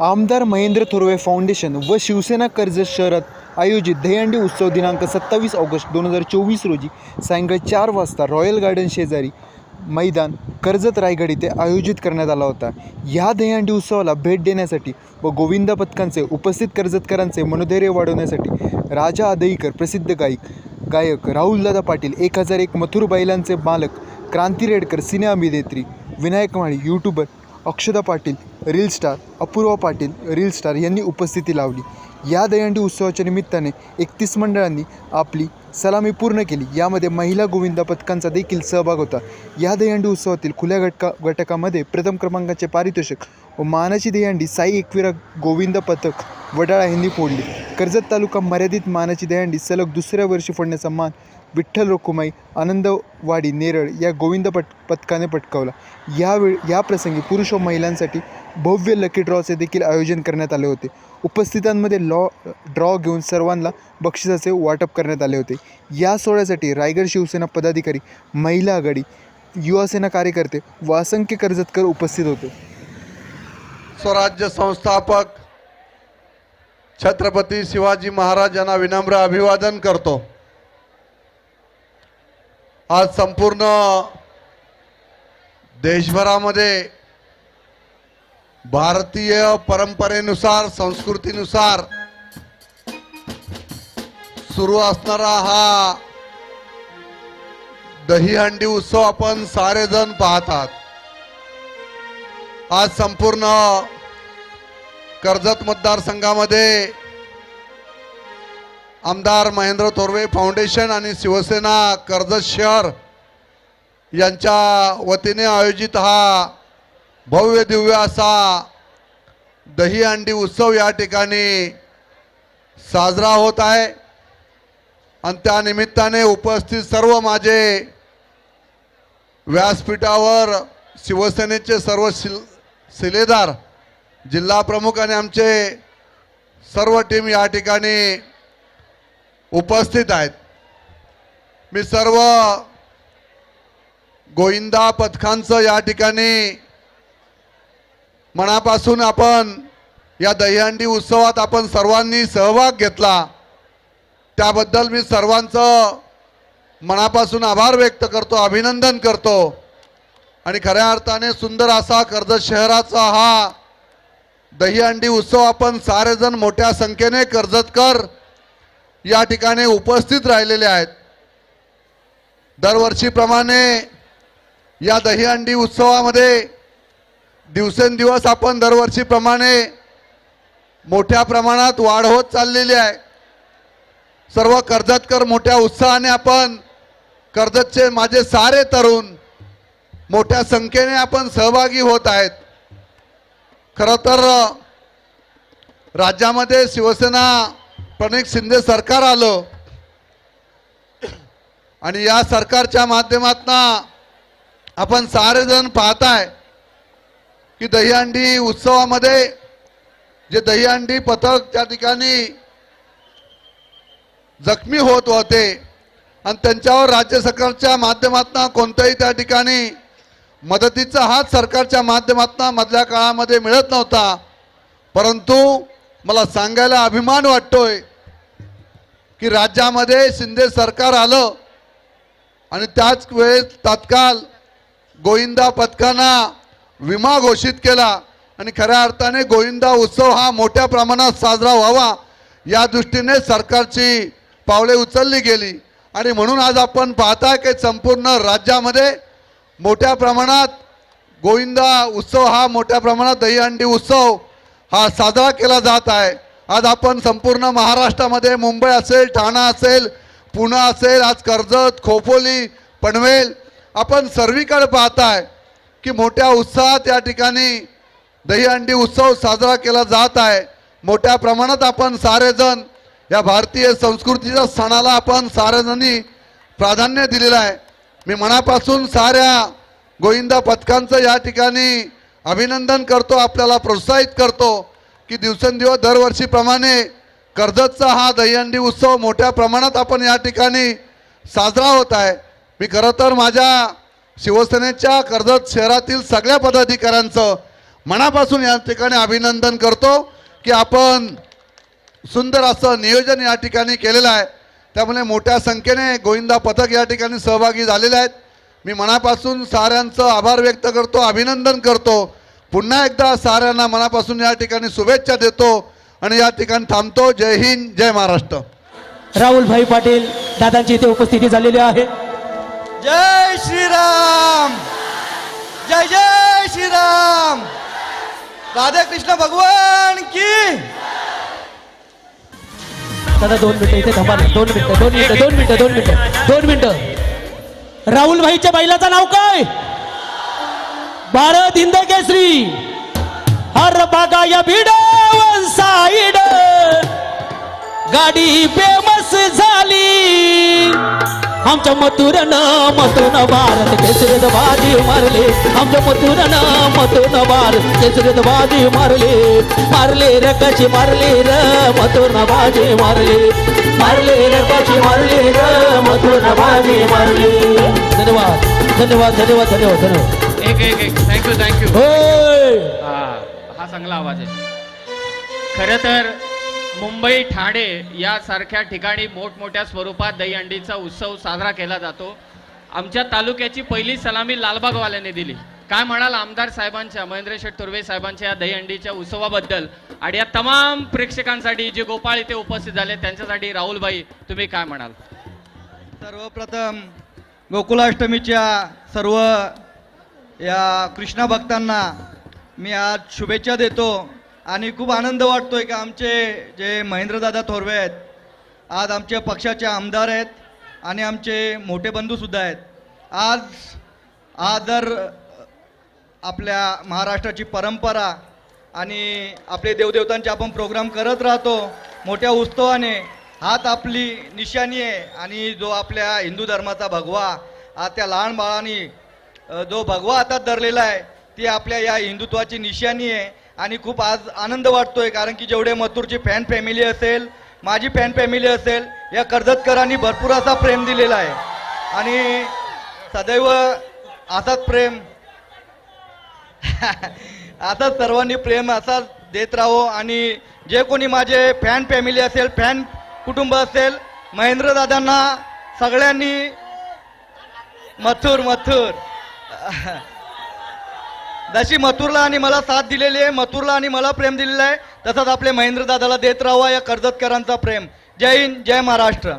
आमदार महेंद्र थोरवे फाउंडेशन व शिवसेना कर्जत शहरात आयोजित दहीहंडी उत्सव दिनांक सत्तावीस ऑगस्ट दोन हजार चोवीस रोजी सायंकाळी चार वाजता रॉयल गार्डन शेजारी मैदान कर्जत रायगड इथे आयोजित करण्यात आला होता. या दहीहंडी उत्सवाला भेट देण्यासाठी व गोविंदा पथकांचे उपस्थित कर्जतकरांचे मनोधैर्य वाढवण्यासाठी राजा आदईकर प्रसिद्ध गायक गायक राहुलदादा पाटील एक हजार एक मथुर बैलांचे मालक क्रांती रेडकर सिने अभिनेत्री Vinayak Mali YouTuber Akshada Patil reel star Apurva Patil reel star यांनी उपस्थिती लावली. या दहीहंडी उत्सवाच्या निमित्ताने एकतीस मंडळांनी आपली सलामी पूर्ण केली. यामध्ये महिला गोविंदा पथकांचा देखील सहभाग होता. या दहीहंडी उत्सवातील खुल्या घटका घटकामध्ये प्रथम क्रमांकाचे पारितोषिक व मानाची दहीहंडी साई एकविरा गोविंद पथक वडाळा यांनी फोडली. कर्जत तालुका मर्यादित मानाची दहीहंडी सलग दुसऱ्या वर्षी फोडण्याचा मान विठ्ठल रोखुमाई आनंदवाडी नेरळ या गोविंद पट पथकाने पटकावला. यावेळी या प्रसंगी पुरुष व महिलांसाठी भव्य लकी ड्रॉचे देखील आयोजन करण्यात आले होते. उपस्थितांमध्ये लॉ ड्रॉ घेऊन सर्वांना बक्षिसाचे वाटप करण्यात आले होते. या सोहळ्यासाठी रायगड शिवसेना पदाधिकारी महिला आघाडी युवासेना कार्यकर्ते व असंख्य कर्जतकर उपस्थित होते. स्वराज्य संस्थापक छत्रपती शिवाजी महाराजांना विनम्र अभिवादन करतो. आज संपूर्ण देशभरामध्ये भारतीय परंपरेनुसार संस्कृतीनुसार सुरू असणारा हा दहीहंडी उत्सव आपण सारेजण पाहतात. आज संपूर्ण कर्जत मतदारसंघामध्ये आमदार महेंद्र तोरवे फाउंडेशन आणि शिवसेना कर्जत शहर यांच्या वतीने आयोजित हा भव्य दिव्य असा दहीहंडी उत्सव या ठिकाणी साजरा होत आहे. आणि त्यानिमित्ताने उपस्थित सर्व माझे व्यासपीठावर शिवसेनेचे सर्व शिल शिलेदार जिल्हाप्रमुख आणि आमचे सर्व टीम या ठिकाणी उपस्थित आहेत. मी सर्व गोविंदा पथकांचं या ठिकाणी मनापासून आपण या दहीहंडी उत्सवात आपण सर्वांनी सहभाग घेतला. त्याबद्दल मी सर्वांचं मनापासून आभार व्यक्त करतो अभिनंदन करतो. आणि खऱ्या अर्थाने सुंदर असा कर्जत शहराचा हा दहीहंडी उत्सव आपण सारेजण मोठ्या संख्येने कर्जतकर या ठिकाणी उपस्थित राहिलेले आहेत. दरवर्षीप्रमाणे या दहीहंडी उत्सवामध्ये दिवसेंदिवस आपण दरवर्षीप्रमाणे मोठ्या प्रमाणात वाढ होत चाललेली आहे. सर्व कर्जतकर मोठ्या उत्साहाने आपण कर्जतचे माझे सारे तरुण मोठ्या संख्येने आपण सहभागी होत आहेत. खरं तर राज्यामध्ये शिवसेना प्रणित शिंदे सरकार आलं. आणि या सरकारच्या माध्यमातून आपण सारेजण पाहताय की दहीहंडी उत्सवामध्ये जे दहीहंडी पथक त्या ठिकाणी जखमी होत होते आणि त्यांच्यावर राज्य सरकारच्या माध्यमातून कोणत्याही त्या ठिकाणी मदतीचा हात सरकारच्या माध्यमातून मधल्या काळामध्ये मिळत नव्हता. परंतु मला सांगायला अभिमान वाटतोय की राज्यामध्ये शिंदे सरकार आलं आणि त्याच वेळेस तात्काळ गोविंदा पथकांना विमा घोषित केला. आणि खऱ्या अर्थाने गोविंदा उत्सव हा मोठ्या प्रमाणात साजरा व्हावा या दृष्टीने सरकारची पावले उचलली गेली. आणि म्हणून आज आपण पाहताय की संपूर्ण राज्यामध्ये मोठ्या प्रमाणात गोविंदा उत्सव हा मोठ्या प्रमाणात दहीहंडी उत्सव हा साजरा केला जात आहे. आज आपण संपूर्ण महाराष्ट्रामध्ये मुंबई असेल ठाणा असेल पुणे असेल आज कर्जत खोपोली पनवेल आपण सर्वीकडे पाहताय की मोठ्या उत्साहात या ठिकाणी दहीहंडी उत्सव साजरा केला जात आहे. मोठ्या प्रमाणात आपण सारेजण या भारतीय संस्कृतीच्या सणाला आपण सारेजणी प्राधान्य दिलेलं आहे. मी मनापासून साऱ्या गोविंदा पथकांचं या ठिकाणी अभिनंदन करतो आपल्याला प्रोत्साहित करतो. की दिवसेंदिवस दरवर्षीप्रमाणे कर्जतचा हा दहीहंडी उत्सव मोठ्या प्रमाणात आपण या ठिकाणी साजरा होत आहे. मी खरं तर माझ्या शिवसेनेच्या कर्जत शहरातील सगळ्या पदाधिकाऱ्यांचं मनापासून या ठिकाणी अभिनंदन करतो की आपण सुंदर असं नियोजन या ठिकाणी केलेलं आहे. त्यामुळे मोठ्या संख्येने गोविंदा पथक या ठिकाणी सहभागी झालेले आहेत. मी मनापासून साऱ्यांचं आभार व्यक्त करतो अभिनंदन करतो. पुन्हा एकदा साऱ्यांना मनापासून या ठिकाणी शुभेच्छा देतो आणि या ठिकाणी थांबतो. जय हिंद जय महाराष्ट्र. राहुल भाई पाटील दादांची इथे उपस्थिती झालेली आहे. जय श्रीराम. जय जय श्रीराम. राधे कृष्ण भगवान की दादा दोन मिनिटं इथे थांबा ना. दोन मिनिटं दोन मिनिटं दोन मिनिटं दोन मिनिटं दोन मिनिटं. राहुल भाईच्या बैलाचं नाव काय? भारत हिंद केसरी हर बागा या भिड साईड. गाडी फेमस झाली. आमच्या मथुरन मथुन भारत केसरीत बाजी मारले. आमच्या मथुरन मथुन भारत केसरीत बाजी मारले. मारले र कशी मारले र मथुन बाजी मारले. मारले र कशी मारले र मथुन बाजी मारले. धन्यवाद धन्यवाद धन्यवाद धन्यवाद धन्यवाद. एक एक एक. थँक्यू थँक्यू हा हा चांगला आवाज आहे. खरं तर मुंबई ठाणे यासारख्या ठिकाणी मोठमोठ्या स्वरूपात दहीहंडीचा उत्सव साजरा केला जातो. आमच्या तालुक्याची पहिली सलामी लालबागवाल्याने दिली. काय म्हणाल आमदार साहेबांच्या महेंद्र शेठ तुर्वे साहेबांच्या या दहीहंडीच्या उत्सवाबद्दल? आणि या तमाम प्रेक्षकांसाठी जे गोपाळ इथे उपस्थित झाले त्यांच्यासाठी राहुलभाई तुम्ही काय म्हणाल? सर्वप्रथम गोकुलाष्टमीच्या सर्व या कृष्णा भक्तांना मी आज शुभेच्छा देतो आणि खूप आनंद वाटतोय की आमचे जे महेंद्रदादा थोरवे आहेत आज आमच्या पक्षाचे आमदार आहेत आणि आमचे मोठे बंधूसुद्धा आहेत. आज आज जर आपल्या महाराष्ट्राची परंपरा आणि आपले देवदेवतांचे आपण प्रोग्राम करत राहतो मोठ्या उत्सवाने हात आपली निशाणी आहे आणि जो आपल्या हिंदू धर्माचा भगवा आज त्या लहान बाळांनी जो भगवा हातात धरलेला आहे ती आपल्या या हिंदुत्वाची निशाणी आहे आणि खूप आज आनंद वाटतोय कारण की जेवढे मथुरची फॅन फॅमिली असेल माझी फॅन फॅमिली असेल या कर्जतकरांनी भरपूर असा प्रेम दिलेला आहे. आणि सदैव असाच प्रेम आता सर्वांनी प्रेम असाच देत राहो आणि जे कोणी माझे फॅन फॅमिली असेल फॅन कुटुंब असेल महेंद्र दादांना सगळ्यांनी मथुर मथुर. जशी मथुरला आणि मला साथ दिलेली आहे मथुरला आणि मला प्रेम दिलेलं आहे. तसंच आपले महेंद्र दादाला देत राहावा या कर्जतकरांचा प्रेम. जय हिंद जय महाराष्ट्र.